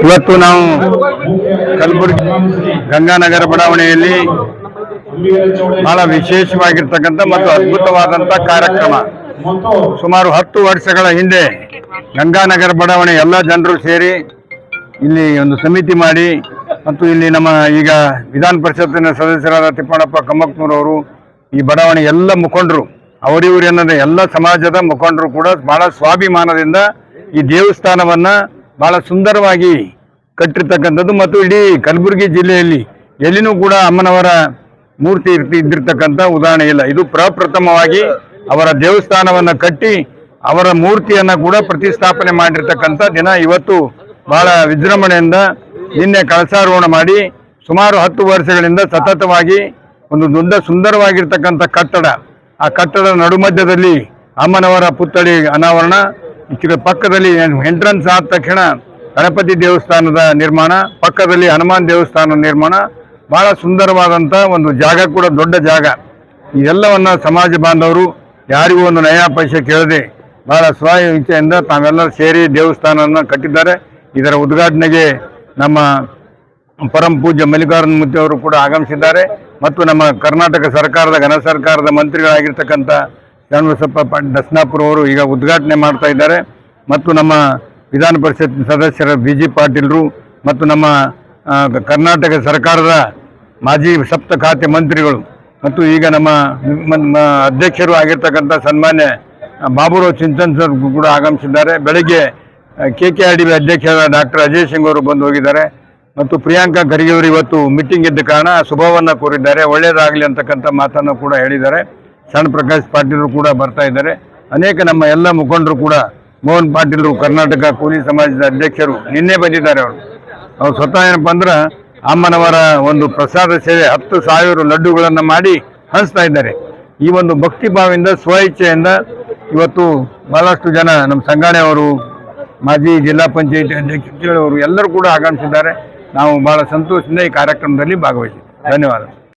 ಇವತ್ತು ನಾವು ಕಲಬುರಗಿ ಗಂಗಾನಗರ ಬಡಾವಣೆಯಲ್ಲಿ ಬಹಳ ವಿಶೇಷವಾಗಿರ್ತಕ್ಕಂಥ ಮತ್ತು ಅದ್ಭುತವಾದಂಥ ಕಾರ್ಯಕ್ರಮ. ಸುಮಾರು ಹತ್ತು ವರ್ಷಗಳ ಹಿಂದೆ ಗಂಗಾನಗರ ಬಡಾವಣೆ ಎಲ್ಲ ಜನರು ಸೇರಿ ಇಲ್ಲಿ ಒಂದು ಸಮಿತಿ ಮಾಡಿ ಮತ್ತು ಇಲ್ಲಿ ನಮ್ಮ ಈಗ ವಿಧಾನ ಪರಿಷತ್ತಿನ ಸದಸ್ಯರಾದ ತಿಪ್ಪಣ್ಣಪ್ಪ ಕಮ್ಮಕ್ನೂರವರು ಈ ಬಡಾವಣೆ ಎಲ್ಲ ಮುಖಂಡರು, ಅವರಿವರು ಎನ್ನದೇ ಎಲ್ಲ ಸಮಾಜದ ಮುಖಂಡರು ಕೂಡ ಬಹಳ ಸ್ವಾಭಿಮಾನದಿಂದ ಈ ದೇವಸ್ಥಾನವನ್ನ ಬಹಳ ಸುಂದರವಾಗಿ ಕಟ್ಟಿರ್ತಕ್ಕಂಥದ್ದು ಮತ್ತು ಇಡೀ ಕಲಬುರಗಿ ಜಿಲ್ಲೆಯಲ್ಲಿ ಎಲ್ಲಿನೂ ಕೂಡ ಅಮ್ಮನವರ ಮೂರ್ತಿ ಇರ್ತಿ ಇದ್ದಿರ್ತಕ್ಕಂಥ ಉದಾಹರಣೆ ಇಲ್ಲ. ಇದು ಪ್ರಪ್ರಥಮವಾಗಿ ಅವರ ದೇವಸ್ಥಾನವನ್ನ ಕಟ್ಟಿ ಅವರ ಮೂರ್ತಿಯನ್ನ ಕೂಡ ಪ್ರತಿಷ್ಠಾಪನೆ ಮಾಡಿರ್ತಕ್ಕಂಥ ದಿನ. ಇವತ್ತು ಬಹಳ ವಿಜೃಂಭಣೆಯಿಂದ ನಿನ್ನೆ ಕಳಸಾರೋಹಣ ಮಾಡಿ ಸುಮಾರು ಹತ್ತು ವರ್ಷಗಳಿಂದ ಸತತವಾಗಿ ಒಂದು ದೊಡ್ಡ ಸುಂದರವಾಗಿರ್ತಕ್ಕಂಥ ಕಟ್ಟಡ. ಆ ಕಟ್ಟಡದ ನಡುಮಧ್ಯದಲ್ಲಿ ಅಮ್ಮನವರ ಪುತ್ಥಳಿ ಅನಾವರಣ ಪಕ್ಕದಲ್ಲಿ ಎಂಟ್ರನ್ಸ್ ಆದ ತಕ್ಷಣ ಗಣಪತಿ ದೇವಸ್ಥಾನದ ನಿರ್ಮಾಣ, ಪಕ್ಕದಲ್ಲಿ ಹನುಮಾನ್ ದೇವಸ್ಥಾನ ನಿರ್ಮಾಣ, ಬಹಳ ಸುಂದರವಾದಂಥ ಒಂದು ಜಾಗ ಕೂಡ, ದೊಡ್ಡ ಜಾಗ. ಇದೆಲ್ಲವನ್ನ ಸಮಾಜ ಬಾಂಧವರು ಯಾರಿಗೂ ಒಂದು ನಯಾ ಪೈಸೆ ಕೇಳದೆ ಬಹಳ ಸ್ವಾಯ ಇಚ್ಛೆಯಿಂದ ತಾವೆಲ್ಲರೂ ಸೇರಿ ದೇವಸ್ಥಾನವನ್ನು ಕಟ್ಟಿದ್ದಾರೆ. ಇದರ ಉದ್ಘಾಟನೆಗೆ ನಮ್ಮ ಪರಂ ಪೂಜ್ಯ ಮಲ್ಲಿಕಾರ್ಜುನ ಮೂರ್ತಿ ಕೂಡ ಆಗಮಿಸಿದ್ದಾರೆ. ಮತ್ತು ನಮ್ಮ ಕರ್ನಾಟಕ ಸರ್ಕಾರದ, ಘನ ಸರ್ಕಾರದ ಮಂತ್ರಿಗಳಾಗಿರ್ತಕ್ಕಂಥ ಶ್ರೀನಿವಾಸಪ್ಪ ದಸ್ನಾಪುರ ಅವರು ಈಗ ಉದ್ಘಾಟನೆ ಮಾಡ್ತಾ ಇದ್ದಾರೆ. ಮತ್ತು ನಮ್ಮ ವಿಧಾನ ಪರಿಷತ್ ಸದಸ್ಯರ ಬಿ ಜಿ ಪಾಟೀಲ್ರು ಮತ್ತು ನಮ್ಮ ಕರ್ನಾಟಕ ಸರ್ಕಾರದ ಮಾಜಿ ಸಪ್ತ ಖಾತೆ ಮಂತ್ರಿಗಳು ಮತ್ತು ಈಗ ನಮ್ಮ ಅಧ್ಯಕ್ಷರು ಆಗಿರ್ತಕ್ಕಂಥ ಸನ್ಮಾನ್ಯ ಬಾಬುರಾವ್ ಚಿಂತನ್ ಸರ್ ಕೂಡ ಆಗಮಿಸಿದ್ದಾರೆ. ಬೆಳಗ್ಗೆ K K R D B doctor Ajay Singh ಅವರು ಬಂದು ಹೋಗಿದ್ದಾರೆ. ಮತ್ತು ಪ್ರಿಯಾಂಕಾ ಖರ್ಗೆ ಅವರು ಇವತ್ತು ಮೀಟಿಂಗ್ ಇದ್ದ ಕಾರಣ ಶುಭವನ್ನು ಕೋರಿದ್ದಾರೆ. ಒಳ್ಳೆಯದಾಗಲಿ ಅಂತಕ್ಕಂಥ ಮಾತನ್ನು ಕೂಡ ಹೇಳಿದ್ದಾರೆ. ಸಣ್ಣ ಪ್ರಕಾಶ್ ಪಾಟೀಲರು ಕೂಡ ಬರ್ತಾ ಇದ್ದಾರೆ. ಅನೇಕ ನಮ್ಮ ಎಲ್ಲ ಮುಖಂಡರು ಕೂಡ, ಮೋಹನ್ ಪಾಟೀಲರು, ಕರ್ನಾಟಕ ಕೂಲಿ ಸಮಾಜದ ಅಧ್ಯಕ್ಷರು ನಿನ್ನೆ ಬಂದಿದ್ದಾರೆ ಅವರು. ಅವ್ರು ಸ್ವತಃ ಏನಪ್ಪ ಅಂದ್ರೆ ಅಮ್ಮನವರ ಒಂದು ಪ್ರಸಾದ ಸೇವೆ, ಹತ್ತು ಸಾವಿರ ಲಡ್ಡುಗಳನ್ನು ಮಾಡಿ ಹಂಚ್ತಾ ಇದ್ದಾರೆ. ಈ ಒಂದು ಭಕ್ತಿ ಭಾವದಿಂದ ಸ್ವ ಇಚ್ಛೆಯಿಂದ ಇವತ್ತು ಬಹಳಷ್ಟು ಜನ ನಮ್ಮ ಸಂಘಾಣೆ ಅವರು, ಮಾಜಿ ಜಿಲ್ಲಾ ಪಂಚಾಯತಿ ಅಧ್ಯಕ್ಷರು ಎಲ್ಲರೂ ಕೂಡ ಆಗಮಿಸಿದ್ದಾರೆ. ನಾವು ಬಹಳ ಸಂತೋಷದಿಂದ ಈ ಕಾರ್ಯಕ್ರಮದಲ್ಲಿ ಭಾಗವಹಿಸಿದ್ದೇವೆ ಧನ್ಯವಾದ